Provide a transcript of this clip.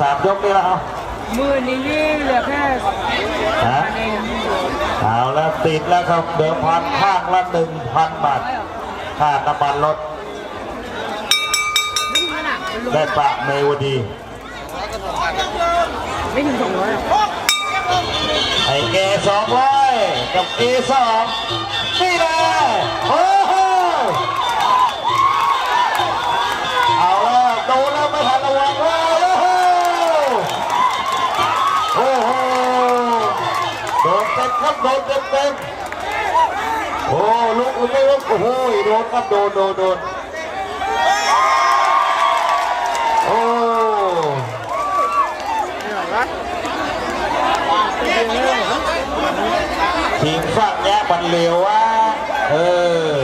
สามยกนี่แล้วครับมือนี้เหลือแค่ฮะเองเอาแล้วติดแล้วครับเดิมพันข้างละหนึ่งพันบาทค่าน้ำมันรถไม่ถึงขนาดมันลงได้ปะเมวดีไม่ถึงสองร้อยหรอกไอ้เกสองร้อยกับเกสองนี่แหละ โอ้โหโดนเต็มครับโดนเต็มเต็มโอ้ลุกหรือไม่ลุกโอ้โหโดนครับโดนโดนโดนโอ้ทีมฝั่งเนี้ยมันเร็วว่ะเออ